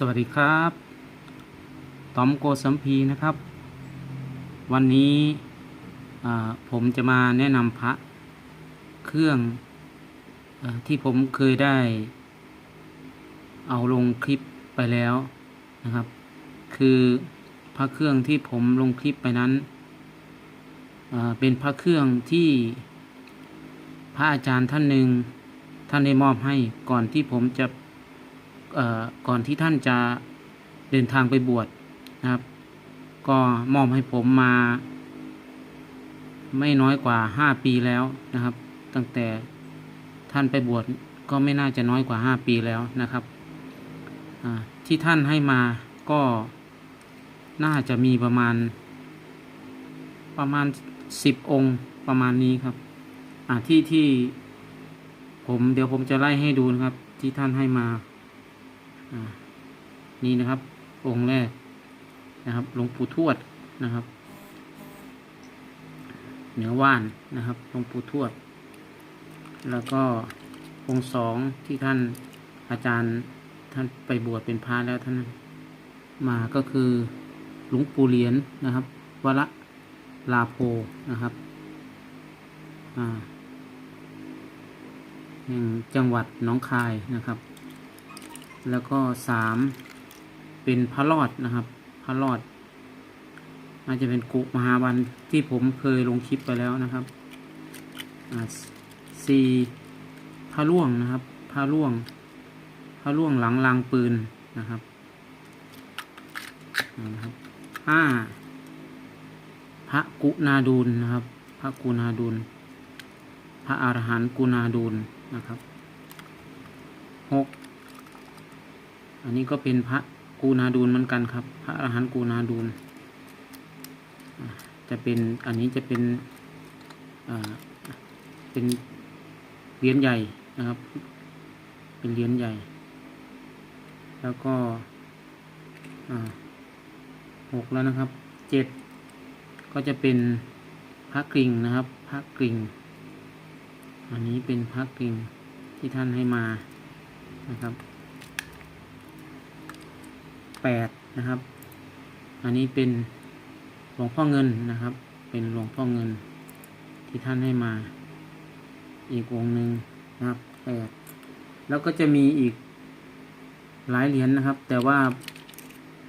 สวัสดีครับตอมโกสัมพีนะครับ วันนี้ผมจะมาแนะนำพระเครื่องอที่ผมเคยได้ เอาลงคลิปไปแล้วนะครับ คือพระเครื่องที่ผมลงคลิปไปนั้นเป็นพระเครื่องที่พระอาจารย์ท่านหนึ่งท่านได้มอบให้ก่อนที่ผมจะ ก่อนที่ท่านจะเดินทางไปบวชนะครับ ก็มอบให้ผมมา ไม่น้อยกว่าห้าปีแล้วนะครับ ตั้งแต่ท่านไปบวชก็ไม่น่าจะน้อยกว่าห้าปีแล้วนะครับที่ท่านให้มาก็น่าจะมีประมาณ ประมาณสิบองค์ประมาณนี้ครับที่ที่ผมเดี๋ยวผมจะไล่ให้ดูนะครับ ที่ท่านให้มา นี่นะครับ องค์แรกนะครับหลวงปู่ทวดนะครับ เหนือว่านนะครับหลวงปู่ทวด แล้วก็องค์สองที่ท่านอาจารย์ท่านไปบวชเป็นพระแล้วท่านมาก็คือหลวงปู่เหรียญนะครับวระลาโพนะครับอ่าแห่งจังหวัดหนองคายนะครับ แล้วก็สามเป็นพระรอดนะครับ พระรอดน่าจะเป็นกุมหาวันที่ผมเคยลงคลิปไปแล้วนะครับสี่พระล่วงนะครับ พระล่วง พระล่วงหลังลางปืนนะครับนะครับห้าพระกุนาดูลนะครับ พระกุนาดูลพระอรหันต์กุนาดูลนะครับหก อันนี้ก็เป็นพระกูนาดูลเหมือนกันครับ พระอรหันต์กูนาดูล จะเป็นอันนี้จะเป็นเป็นเหรียญใหญ่นะครับ เป็นเหรียญใหญ่ แล้วก็หกแล้วนะครับเจ็ดก็จะเป็นพระกริ่งนะครับพระกริ่ง อันนี้เป็นพระกริ่งที่ท่านให้มานะครับ แปดนะครับ อันนี้เป็นหลวงพ่อเงินนะครับ เป็นหลวงพ่อเงินที่ท่านให้มา อีกองหนึ่งนะครับแปดแล้วก็จะมีอีกหลายเหรียญนะครับ แต่ว่า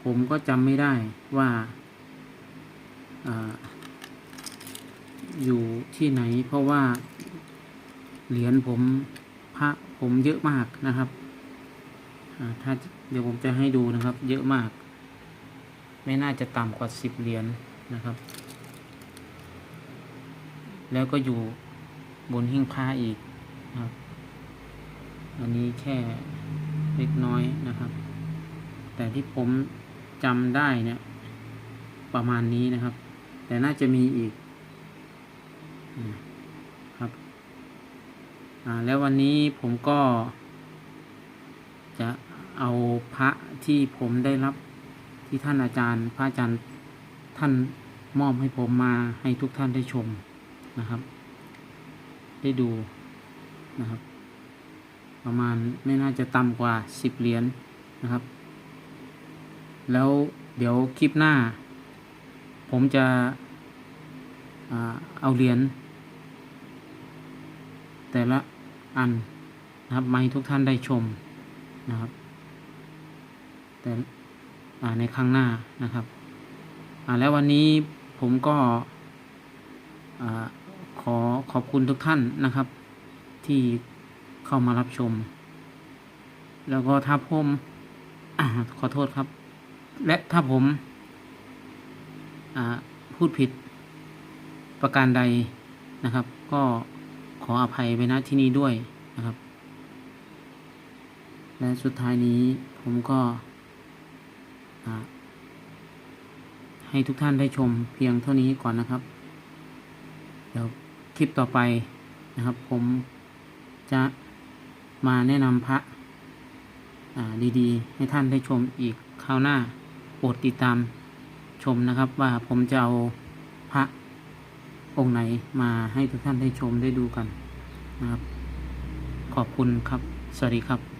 ผมก็จำไม่ได้ว่าอาอยู่ที่ไหน เพราะว่าเหรียญผมพระผมเยอะมากนะครับ ถ้าเดี๋ยวผมจะให้ดูนะครับ เยอะมาก ไม่น่าจะต่ำกว่าสิบเหรียญนะครับ แล้วก็อยู่บนหิ้งพระอีกนะครับ อันนี้แค่เล็กน้อยนะครับ แต่ที่ผมจำได้เนี่ยประมาณนี้นะครับ แต่น่าจะมีอีกนะครับอ่าแล้ววันนี้ผมก็จะ เอาพระที่ผมได้รับที่ท่านอาจารย์ พระอาจารย์ท่านมอบให้ผมมาให้ทุกท่านได้ชมนะครับ ได้ดูนะครับ ประมาณไม่น่าจะต่ำกว่าสิบเหรียญนะครับ แล้วเดี๋ยวคลิปหน้า ผมจะเอาเหรียญแต่ละอันนะครับมาให้ทุกท่านได้ชมนะครับ แต่ในครั้งหน้านะครับแล้ววันนี้ผมก็ขอขอบคุณทุกท่านนะครับ ที่เข้ามารับชม แล้วก็ถ้าผมอขอโทษครับ และถ้าผมพูดผิดประการใดนะครับ ก็ขออภัยไปณที่นี้ด้วยนะครับ และสุดท้ายนี้ผมก็ ให้ทุกท่านได้ชมเพียงเท่านี้ก่อนนะครับ เดี๋ยวคลิปต่อไปนะครับ ผมจะมาแนะนำพระดีๆ ให้ท่านได้ชมอีกคราวหน้าโปรดติดตามชมนะครับว่าผมจะเอาพระองค์ไหนมาให้ทุกท่านได้ชมได้ดูกันนะครับ ขอบคุณครับ สวัสดีครับ